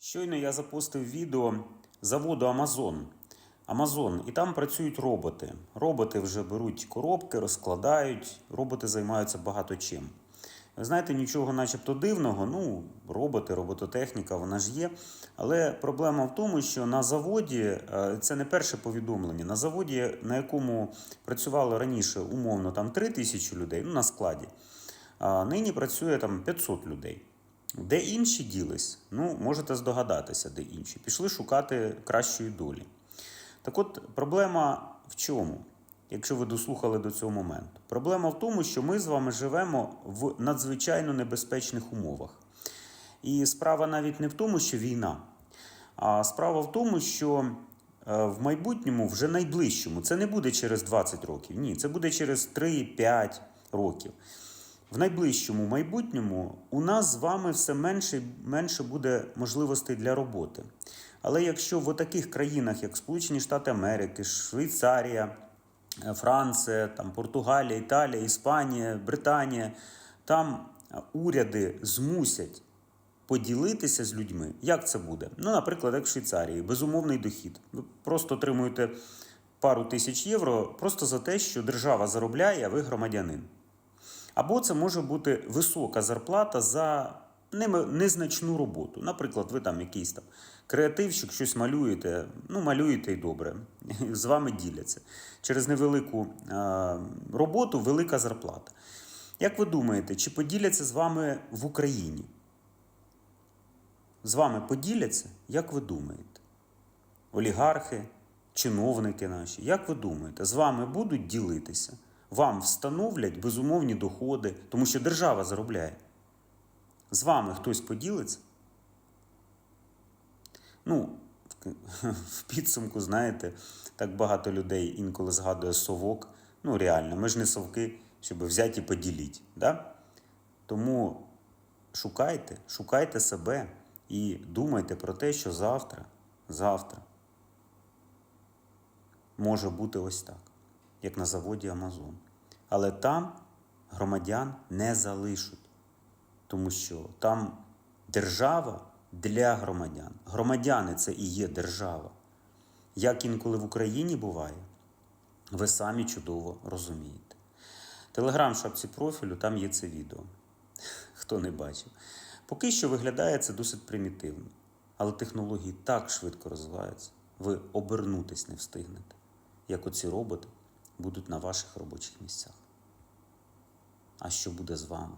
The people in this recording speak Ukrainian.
Щойно я запустив відео заводу Amazon. Amazon, і там працюють роботи. Роботи вже беруть коробки, розкладають, роботи займаються багато чим. Ви знаєте, нічого начебто дивного, ну, роботи, робототехніка, вона ж є. Але проблема в тому, що на заводі, е, це не перше повідомлення, на заводі, на якому працювало раніше умовно там 3 тисячі людей, ну на складі, а нині працює там 500 людей. Де інші ділись? Ну, можете здогадатися, де інші. Пішли шукати кращої долі. Так от, проблема в чому? Якщо ви дослухали до цього моменту, проблема в тому, що ми з вами живемо в надзвичайно небезпечних умовах. І справа навіть не в тому, що війна, а справа в тому, що е, в майбутньому, вже найближчому, це не буде через 20 років, ні, це буде через 3-5 років. В найближчому майбутньому у нас з вами все менше і менше буде можливостей для роботи. Але якщо в таких країнах, як Сполучені Штати Америки, Швейцарія, е, Франція, там, Португалія, Італія, Іспанія, Британія, там е, уряди змусять поділитися з людьми, як це буде? Ну, наприклад, як в Швейцарії, безумовний дохід. Ви просто отримуєте пару тисяч євро просто за те, що держава заробляє, а ви громадянин. Або це може бути висока зарплата за незначну роботу. Наприклад, ви там якийсь там креативщик, щось малюєте, ну малюєте і добре, з вами діляться. Через невелику роботу велика зарплата. Як ви думаєте, чи поділяться з вами в Україні? З вами поділяться? Як ви думаєте? Олігархи, чиновники наші, як ви думаєте, з вами будуть ділитися? Вам встановлять безумовні доходи, тому що держава заробляє. З вами хтось поділиться? Ну, в- підсумку, знаєте, так багато людей інколи згадує совок. Ну, реально, ми ж не совки, щоб взяти і поділіть. Да? Тому шукайте, шукайте себе і думайте про те, що завтра, завтра може бути ось так, як на заводі Амазон. Але там громадян не залишать, тому що там держава для громадян. Громадяни це і є держава. Як інколи в Україні буває, ви самі чудово розумієте. Телеграм шапці профілю, там є це відео. Хто не бачив. Поки що виглядає це досить примітивно, але технології так швидко розвиваються, ви обернутись не встигнете, як оці роботи будуть на ваших робочих місцях. А що буде з вами?